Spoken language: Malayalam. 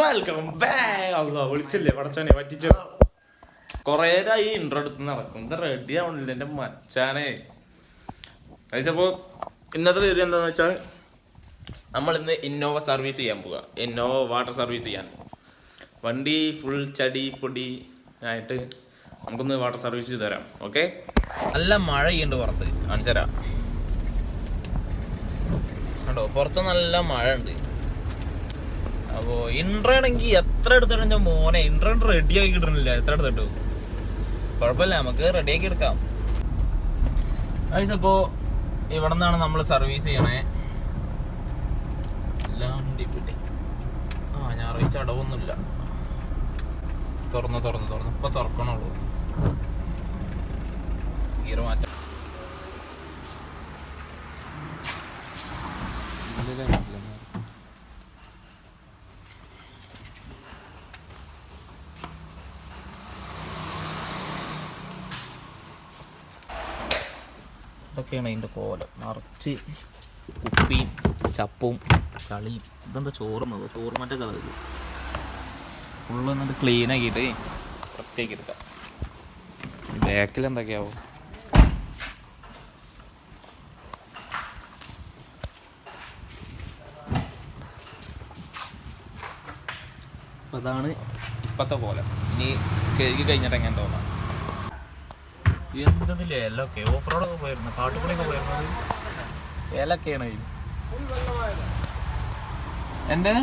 വെൽക്കം ബാക്ക് അല്ലോ വിളിച്ചില്ലേ? പടച്ചോനെ പറ്റിച്ചോ. കൊറേരായി ഇൻട്രോ എടുത്ത് നടക്കും. ഇത് റെഡി ആവണില്ല എന്റെ മച്ചാനെ. കഴിച്ചപ്പോ ഇന്നത്തെ വീഡിയോ എന്താന്ന് വെച്ചാൽ നമ്മൾ ഇന്ന് ഇന്നോവ സർവീസ് ചെയ്യാൻ പോവുക ഇന്നോവ വാട്ടർ സർവീസ് ചെയ്യാൻ. വണ്ടി ഫുൾ ചടി പൊടി ആയിട്ട് നമുക്കൊന്ന് വാട്ടർ സർവീസ് ചെയ്ത് തരാം. ഓക്കെ നല്ല മഴ ചെയ്യുന്നുണ്ട് പുറത്ത്. കാണിച്ചരാ കണ്ടോ? പുറത്ത് നല്ല മഴ ഉണ്ട്. അപ്പോ ഇൻട്രോ ആണെങ്കിൽ എത്ര എടുത്തിട്ടുണ്ടെങ്കിൽ മോനെ ഇൻട്രോ റെഡി ആക്കി കിട്ടണില്ല. എത്ര എടുത്തിട്ടു? കുഴപ്പമില്ല നമുക്ക് റെഡി ആക്കി എടുക്കാം. ഗൈസ് അപ്പോ ഇവിടെ നിന്നാണ് നമ്മൾ സർവീസ് ചെയ്യണേ. എല്ലാം ഡിപ്പിട്ടി ആ ഞായറാഴ്ച അടവൊന്നുമില്ല. തുറന്ന് തുറന്ന് തുറന്ന്. ഇപ്പൊ തുറക്കണുള്ളൂ. ഗിയർ മാറ്റം ഇതൊക്കെയാണ് അതിന്റെ കോലം. നിറച്ച് കുപ്പിയും ചപ്പും കളിയും ഇതെന്താ ചോറുന്നത് ചോറ് മറ്റേ കഥ ഇത്. ഫുള്ള് എന്നിട്ട് ക്ലീൻ ആക്കിയിട്ട് പ്രത്യേകം എടുക്കാം. ബാക്കിൽ എന്തൊക്കെയാവും അതാണ് ഇപ്പോഴത്തെ പോലെ ഇനി കഴുകി കഴിഞ്ഞിട്ട് എങ്ങനെ തോന്നാം എന്തതില്ല ഏലൊക്കെ ഓഫ് റോഡൊക്കെ പോയിരുന്നു? കാട്ടുപണിയൊക്കെ പോയിരുന്നത് ഏലൊക്കെയാണ് ഇത് എന്ത്